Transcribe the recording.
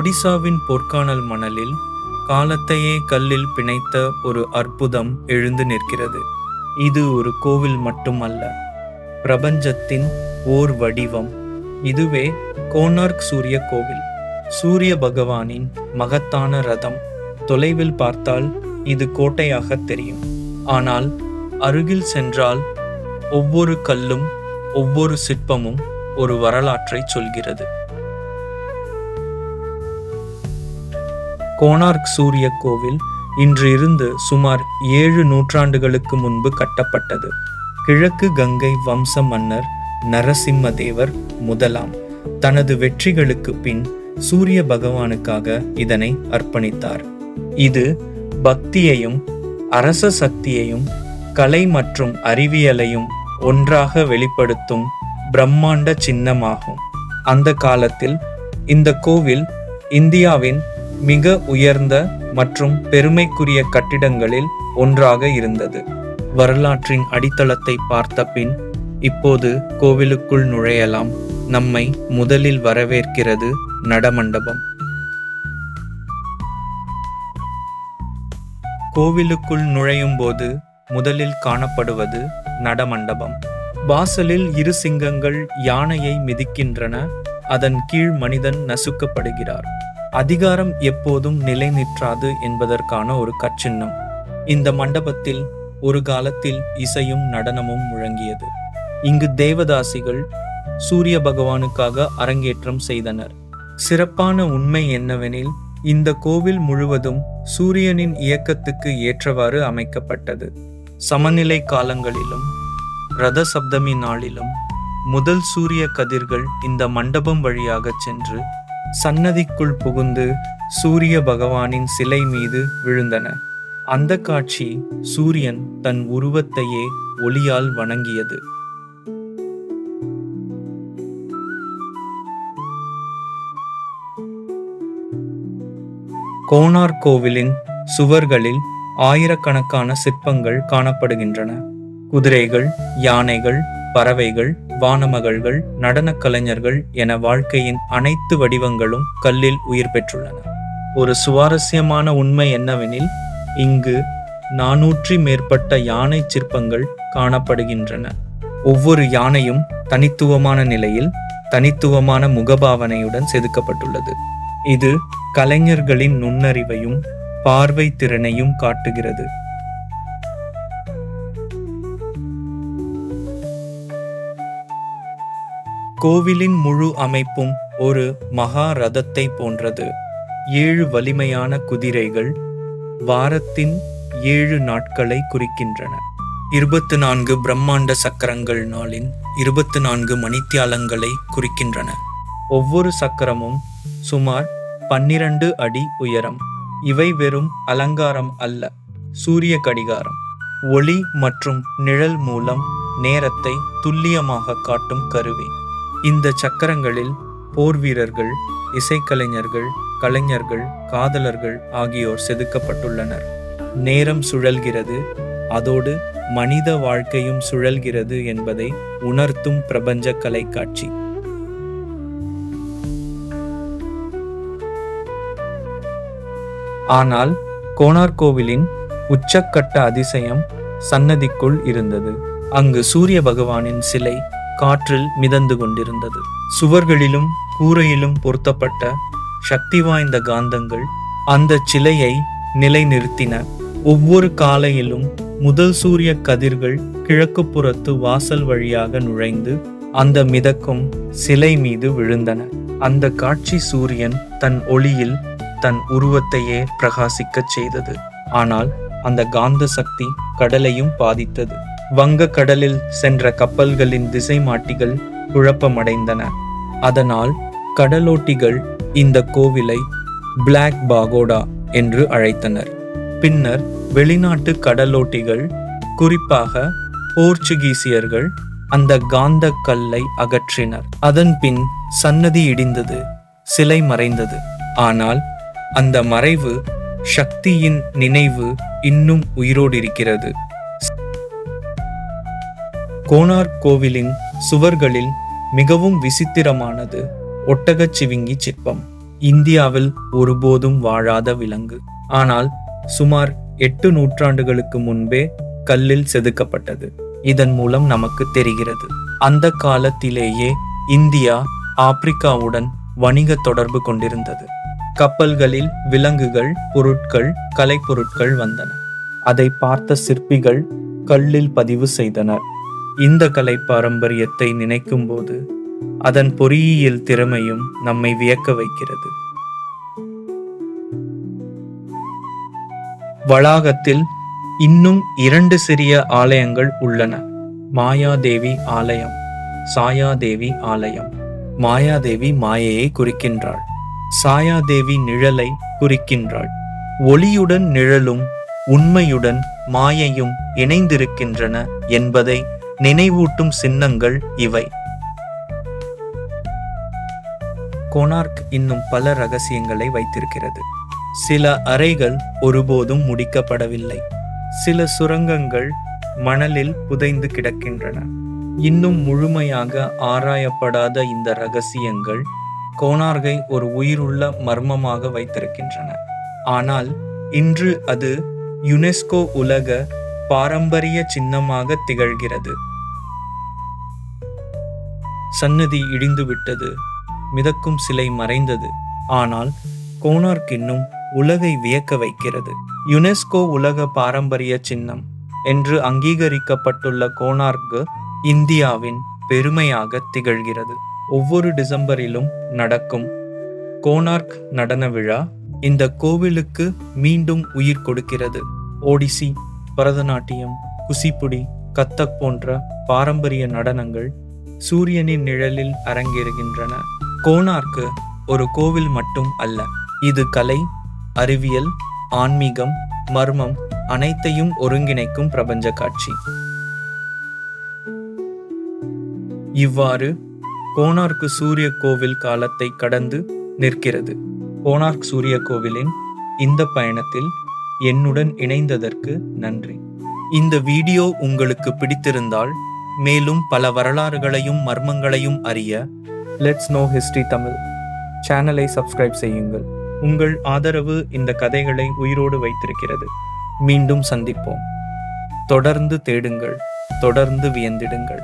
ஒடிசாவின் பொற்கானல் மணலில் காலத்தையே கல்லில் பிணைத்த ஒரு அற்புதம் எழுந்து நிற்கிறது. இது ஒரு கோவில் மட்டுமல்ல பிரபஞ்சத்தின் ஓர் வடிவம். இதுவே கோனார்க் சூரிய கோவில். சூரிய பகவானின் மகத்தான ரதம். தொலைவில் பார்த்தால் இது கோட்டையாக தெரியும். ஆனால் அருகில் சென்றால் ஒவ்வொரு கல்லும் ஒவ்வொரு சிற்பமும் ஒரு வரலாற்றை சொல்கிறது. கோனார்க் சூரிய கோவில் இன்று இருந்து சுமார் ஏழு நூற்றாண்டுகளுக்கு முன்பு கட்டப்பட்டது. கிழக்கு கங்கை வம்ச மன்னர் நரசிம்மதேவர் முதலாம். தனது வெற்றிகளுக்கு பின் சூரிய பகவானுக்காக இதனை அர்ப்பணித்தார். இது பக்தியையும் அரச சக்தியையும் கலை மற்றும் அறிவியலையும் ஒன்றாக வெளிப்படுத்தும் பிரம்மாண்ட சின்னமாகும். அந்த காலத்தில் இந்த கோவில் இந்தியாவின் மிக உயர்ந்த மற்றும் பெருமைக்குரிய கட்டிடங்களில் ஒன்றாக இருந்தது. வரலாற்றின் அடித்தளத்தை பார்த்த பின் இப்போது கோவிலுக்குள் நுழையலாம். நம்மை முதலில் வரவேற்கிறது நடமண்டபம். கோவிலுக்குள் நுழையும் போது முதலில் காணப்படுவது நடமண்டபம். வாசலில் இரு சிங்கங்கள் யானையை மிதிக்கின்றன அதன் கீழ் மனிதன் நசுக்கப்படுகிறார். அதிகாரம் எப்போதும் நிலைநிற்றாது என்பதற்கான ஒரு கச்சின்னம் இந்த மண்டபத்தில் ஒரு காலத்தில் இசையும் நடனமும் முழங்கியது. இங்கு தேவதாசிகள் சூரிய பகவானுக்காக அரங்கேற்றம் செய்தனர். சிறப்பான உண்மை என்னவெனில் இந்த கோவில் முழுவதும் சூரியனின் இயக்கத்துக்கு ஏற்றவாறு அமைக்கப்பட்டது. சமநிலை காலங்களிலும் ரத சப்தமி நாளிலும் முதல் சூரிய கதிர்கள் இந்த மண்டபம் வழியாக சென்று சன்னதிக்குள் புகுந்து சூரிய பகவானின் சிலை மீது விழுந்தன. அந்த காட்சி சூரியன் தன் உருவத்தையே ஒளியால் வணங்கியது. கோனார் கோவிலின் சுவர்களில் ஆயிரக்கணக்கான சிற்பங்கள் காணப்படுகின்றன. குதிரைகள் யானைகள் பறவைகள் வானமகள்கள் நடனக் கலைஞர்கள் என வாழ்க்கையின் அனைத்து வடிவங்களும் கல்லில் உயிர் பெற்றுள்ளன. ஒரு சுவாரஸ்யமான உண்மை என்னவெனில் இங்கு நானூற்றி மேற்பட்ட யானை சிற்பங்கள் காணப்படுகின்றன. ஒவ்வொரு யானையும் தனித்துவமான நிலையில் தனித்துவமான முகபாவனையுடன் செதுக்கப்பட்டுள்ளது. இது கலைஞர்களின் நுண்ணறிவையும் பார்வை திறனையும் காட்டுகிறது. கோவிலின் முழு அமைப்பும் ஒரு மகா ரதத்தை போன்றது. ஏழு வலிமையான குதிரைகள் வாரத்தின் ஏழு நாட்களை குறிக்கின்றன. இருபத்து நான்கு பிரம்மாண்ட சக்கரங்கள் நாளின் இருபத்து நான்கு மணித்தியாலங்களை குறிக்கின்றன. ஒவ்வொரு சக்கரமும் சுமார் பன்னிரண்டு அடி உயரம். இவை வெறும் அலங்காரம் அல்ல சூரிய கடிகாரம். ஒளி மற்றும் நிழல் மூலம் நேரத்தை துல்லியமாக காட்டும் கருவி. இந்த சக்கரங்களில் போர் வீரர்கள் இசைக்கலைஞர்கள் கலைஞர்கள் காதலர்கள் ஆகியோர் செதுக்கப்பட்டுள்ளனர். நேரம் சுழல்கிறது அதோடு மனித வாழ்க்கையும் சுழல்கிறது என்பதை உணர்த்தும் பிரபஞ்ச கலை காட்சி ஆனால் கோனார் கோவிலின் உச்சக்கட்ட அதிசயம் சன்னதிக்குள் இருந்தது. அங்கு சூரிய பகவானின் சிலை காற்றில் மிதந்து கொண்டிருந்தது. சுவர்களிலும் கூரையிலும் பொருத்தப்பட்ட சக்தி வாய்ந்த காந்தங்கள் அந்த சிலையை நிலைநிறுத்தின. ஒவ்வொரு காலையிலும் முதல் சூரிய கதிர்கள் கிழக்கு புறத்து வாசல் வழியாக நுழைந்து அந்த மிதக்கும் சிலை மீது விழுந்தன. அந்த காட்சி சூரியன் தன் ஒளியில் தன் உருவத்தையே பிரகாசிக்கச் செய்தது. ஆனால் அந்த காந்த சக்தி கடலையும் பாதித்தது. வங்கக்கடலில் சென்ற கப்பல்களின் திசை மாட்டிகள் குழப்பமடைந்தன. அதனால் கடலோட்டிகள் இந்த கோவிலை பிளாக் பாகோடா என்று அழைத்தனர். பின்னர் வெளிநாட்டு கடலோட்டிகள் குறிப்பாக போர்ச்சுகீசியர்கள் அந்த காந்த கல்லை அகற்றினர். அதன் பின் சன்னதி இடிந்தது சிலை மறைந்தது. ஆனால் அந்த மறைவு சக்தியின் நினைவு இன்னும் உயிரோடு இருக்கிறது கோனார்க் கோவிலின் சுவர்களில் மிகவும் விசித்திரமானது ஒட்டகச் சிவிங்கி சிற்பம். இந்தியாவில் ஒருபோதும் வாழாத விலங்கு. ஆனால் சுமார் எட்டு நூற்றாண்டுகளுக்கு முன்பே கல்லில் செதுக்கப்பட்டது. இதன் மூலம் நமக்கு தெரிகிறது. அந்த காலத்திலேயே இந்தியா ஆப்பிரிக்காவுடன் வணிக தொடர்பு கொண்டிருந்தது. கப்பல்களில் விலங்குகள் பொருட்கள் கலைப்பொருட்கள் வந்தன. அதை பார்த்த சிற்பிகள் கல்லில் பதிவு செய்தனர். இந்த கலை பாரம்பரியத்தை நினைக்கும்போது அதன் பொறியியல் திறமையும் நம்மை வியக்க வைக்கிறது. வளாகத்தில் இன்னும் இரண்டு சிறிய ஆலயங்கள் உள்ளன. மாயாதேவி ஆலயம் சாயாதேவி ஆலயம். மாயாதேவி மாயையை குறிக்கின்றாள். சாயாதேவி நிழலை குறிக்கின்றாள். ஒளியுடன் நிழலும் உண்மையுடன் மாயையும் இணைந்திருக்கின்றன என்பதை நினைவூட்டும் சின்னங்கள் இவை. கோனார்க் இன்னும் பல ரகசியங்களை வைத்திருக்கிறது. சில அறைகள் ஒருபோதும் முடிக்கப்படவில்லை. சில சுரங்கங்கள் மணலில் புதைந்து கிடக்கின்றன. இன்னும் முழுமையாக ஆராயப்படாத இந்த ரகசியங்கள் கோனார்கை ஒரு உயிருள்ள மர்மமாக வைத்திருக்கின்றன. ஆனால் இன்று அது யுனெஸ்கோ உலக பாரம்பரிய சின்னமாக திகழ்கிறது. சன்னதி இடிந்துவிட்டது. மிதக்கும் சிலை மறைந்தது. ஆனால் கோனார்க் இன்னும் உலகை வியக்க வைக்கிறது. யுனெஸ்கோ உலக பாரம்பரிய சின்னம் என்று அங்கீகரிக்கப்பட்டுள்ள கோனார்க்கு இந்தியாவின் பெருமையாக திகழ்கிறது. ஒவ்வொரு டிசம்பரிலும் நடக்கும் கோனார்க் நடன விழா இந்த கோவிலுக்கு மீண்டும் உயிர் கொடுக்கிறது. ஓடிசி பரதநாட்டியம் குசிப்புடி கத்தக் போன்ற பாரம்பரிய நடனங்கள் சூரியனின் நிழலில் அரங்கேறுகின்றன. கோனார்க்கு ஒரு கோவில் மட்டும் அல்ல. இது கலை அறிவியல் ஆன்மீகம் மர்மம் அனைத்தையும் ஒருங்கிணைக்கும் பிரபஞ்ச காட்சி. இவ்வாறு கோனார்க்கு சூரிய கோவில் காலத்தை கடந்து நிற்கிறது. கோனார்க் சூரிய கோவிலின் இந்த பயணத்தில் என்னுடன் இணைந்ததற்கு நன்றி. இந்த வீடியோ உங்களுக்கு பிடித்திருந்தால் மேலும் பல வரலாறுகளையும் மர்மங்களையும் அறிய லெட்ஸ் நோ ஹிஸ்டரி தமிழ் சேனலை சப்ஸ்கிரைப் செய்யுங்கள். உங்கள் ஆதரவு இந்த கதைகளை உயிரோடு வைத்திருக்கிறது. மீண்டும் சந்திப்போம். தொடர்ந்து தேடுங்கள். தொடர்ந்து வியந்திடுங்கள்.